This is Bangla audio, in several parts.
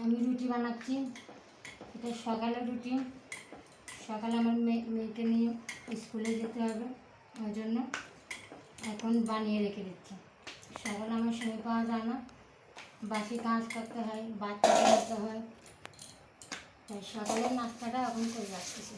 আমি রুটি বানাচ্ছি। এটা সকালে রুটি। সকালে আমার মেয়ে মেয়েকে নিয়ে স্কুলে যেতে হবে ওই জন্য। এখন বানিয়ে রেখে দিচ্ছি। সকালে আমার সময় পাওয়া যায় না। বাসি কাজ করতে হয় বাচ্চা করতে হয়। সকালের নাস্তাটা এখন করে রাখতেছি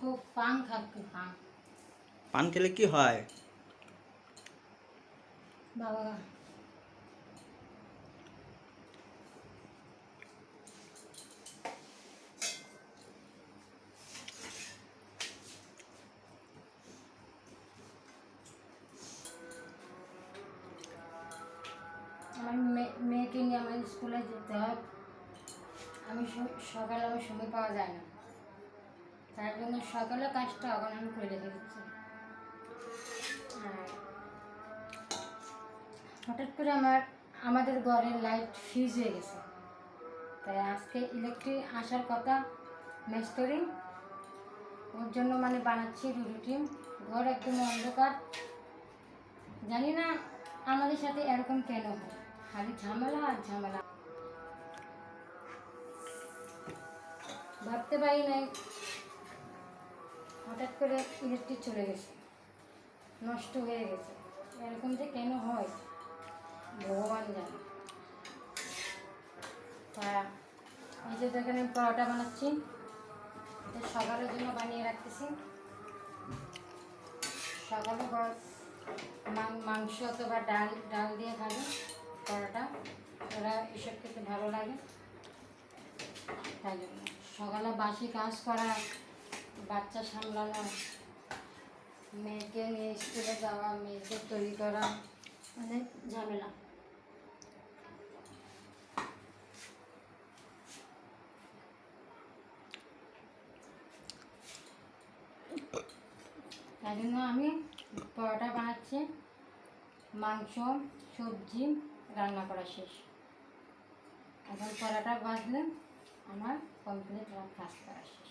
খুব পান খাচ্ছে পান। পান খেলে কি হয়? বাবা। আমার মেয়ে- মেয়েকে নিয়ে আমার স্কুলে যেতে হয়। আমি সকালে আমার সময় পাওয়া যায় না। তার জন্য সকালে কাজটা আমি করে রেখে দিচ্ছি হঠাৎ করে আমার, আমাদের ঘরের লাইট ফিউজ হয়ে গেছে। তাই আজকে ইলেকট্রিক আসার কথা মেস্তরি ওর জন্য মানে বানাচ্ছি রুটি ঘর একদম অন্ধকার। জানি না আমাদের সাথে এরকম কেন হয়। খালি ঝামেলা আর ঝামেলা। ভাবতে পারি নাই হঠাৎ করে ইলেকট্রিক চলে গেছে। নষ্ট হয়ে গেছে। এরকম যে কেন হয়? ভগবান জানে। তা এই যে দেখেন আমি পরোটা বানাচ্ছি। সকালের জন্য বানিয়ে রাখতেছি। সকালে মাংস অথবা ডাল ডাল দিয়ে খাবে পরোটা। ওরা এসব খেতে ভালো লাগে। তাই জন্য সকালে বাসি কাজ করা বাচ্চা সামলানো, মেয়েকে নিয়ে স্কুলে যাওয়া, মেয়েকে তৈরি করা, অনেক ঝামেলা। তাই জন্য আমি পরোটা বানাচ্ছি, মাংস, সবজি, রান্না করা শেষ। এখন পরোটা বাজলে আমার কমপ্লিট কাজ করা শেষ।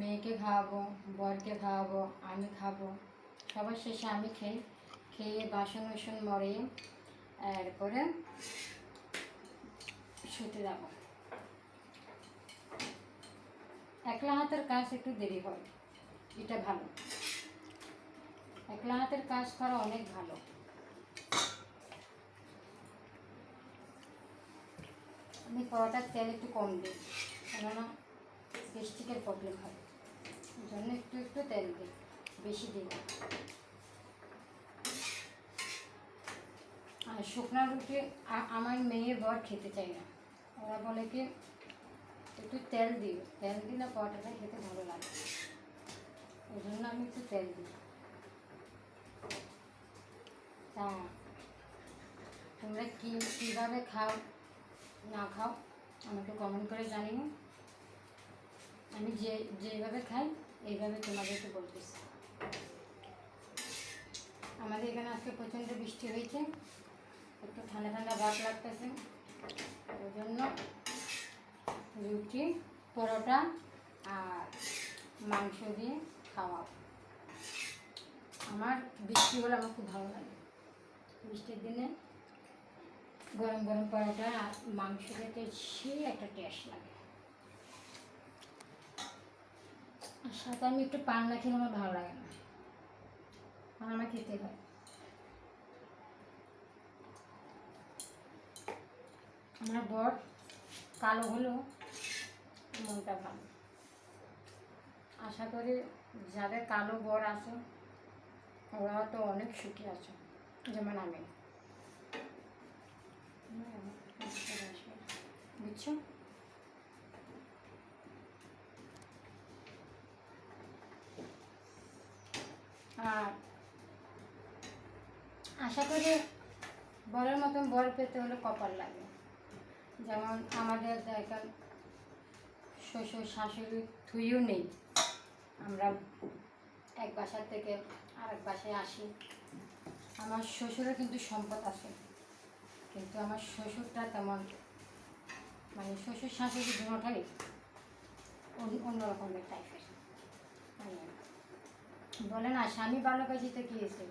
মেয়েকে খাওয়াবো, বরকে খাওয়াবো, আমি খাব। সবার শেষে আমি খেয়ে খেয়ে বাসন বাসন মরিয়ে এরপরে শুতে যাব। একলা হাতের কাজ একটু দেরি হয়, এটা ভালো। একলা হাতের কাজ করা অনেক ভালো। আমি পরোটার তেল একটু কম দিই, কেননা গ্যাস্ট্রিকের প্রবলেম হয়। জন্য একটু একটু তেল দিই, বেশি দিই আর শুকনো রুটি আমার মেয়ে বর খেতে চায় না। ওরা বলে কি, একটু তেল দিও। তেল দিলে পরোটাটা খেতে ভালো লাগে। ওই জন্য আমি একটু তেল দিই। তা, তোমরা কী, কীভাবে খাও, না খাও, আমাকে কমেন্ট করে জানিও। আমি যে যেভাবে খাই, এইভাবে তোমাদেরকে বলতেছি। আমাদের এখানে আজকে প্রচণ্ড বৃষ্টি হয়েছে। একটু ঠান্ডা ঠান্ডা ভাব লাগতেছে। ওই জন্য রুটি, পরোটা আর মাংস দিয়ে খাওয়া। আমার বৃষ্টি হলে আমার খুব ভালো লাগে। বৃষ্টির দিনে গরম গরম পরোটা আর মাংস খেতে সে একটা টেস্ট লাগে। আর সাথে আমি একটু পান না খেলে আমার ভালো লাগে না। আর খেতে হয়। আমার বর কালো হলেও মনটা ভালো। আশা করি যাদের কালো বর আছে ওরা তো অনেক সুখী আছে, যেমন আমি। বুঝছ? আর আশা করি বরের মতন বর পেতে হলে কপাল লাগে। যেমন আমাদের এখন শ্বশুর শাশুড়ি থুইও নেই। আমরা এক বাসা থেকে আরেক বাসায় আসি। আমার শ্বশুরের কিন্তু সম্পদ আছে। কিন্তু আমার শ্বশুরটা তেমন মানে শ্বশুর শাশুড়ি দুটাই অন্য রকমের টাইপের মানে বলে না, স্বামী ভালো কাজে তো কী হয়েছে?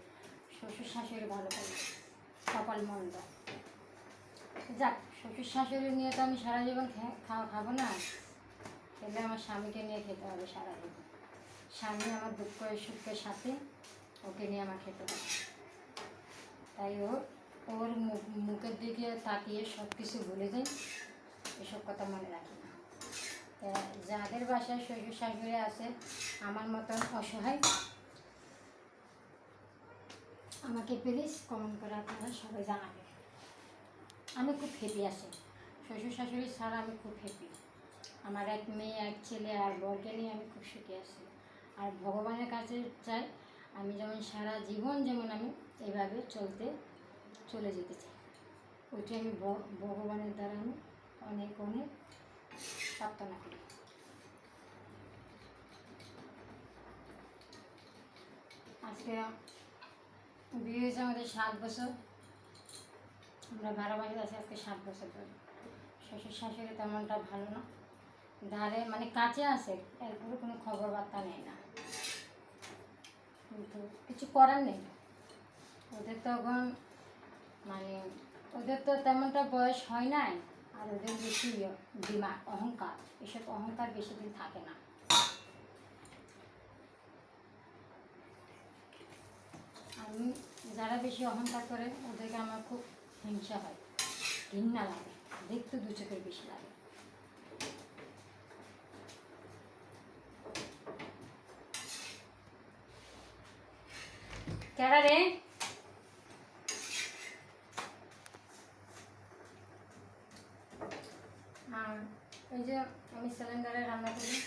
শ্বশুর শাশুড়ি ভালো কাজে কপাল মন্দ। যাক, শ্বশুর শাশুড়ি নিয়ে তো আমি সারা জীবন খাওয়া খাব না। তাহলে আমার স্বামীকে নিয়ে খেতে হবে সারা জীবন। স্বামী আমার দুঃখ সুখের সাথে ওকে নিয়ে আমার খেতে হবে। তাই ওর ওর মুখ- মুখের দিকে তাকিয়ে সব কিছু ভুলে যাই, এসব কথা মনে রাখি না। যাদের বাসায় শ্বশুর শাশুড়ি আছে, আমার মতন অসহায় আমাকে প্লিজ কমেন্ট করে আপনারা সবাই জানাবেন আমি খুব হ্যাপি আছি। শ্বশুর শাশুড়ি ছাড়া আমি খুব হ্যাপি আমার এক মেয়ে, এক ছেলে আর বরকে নিয়ে আমি খুব সুখী আছি। আর ভগবানের কাছে চাই আমি যেমন সারা জীবন যেমন আমি এইভাবে চলতে, চলে যেতে চাই। ওইটা আমি ভগবানের দ্বারা আমি অনেক অনেক প্রার্থনা করি। আজকে বিয়ে হয়েছে আমাদের সাত বছর। আমরা ধারাবাহিক আছি, আজকে সাত বছর ধরে। শ্বশুর শাশুড়ি তেমনটা ভালো না। ধারে মানে কাছে আছে, এরপরে কোনো খবর বার্তা নেই না। কিন্তু কিছু করার নেই। ওদের তখন মানে ওদের তো তেমনটা বয়স হয় নাই, আর ওদের বেশি দিমাগ, অহংকার। এসব অহংকার বেশি দিন থাকে না আমি যারা বেশি অহংকার করে, ওদেরকে আমার খুব হিংসা হয়, ঘৃণা লাগে, দেখতে দু চোখের বেশি লাগে। কেডা রে? এই যে আমি সিলিন্ডারে রান্না করি।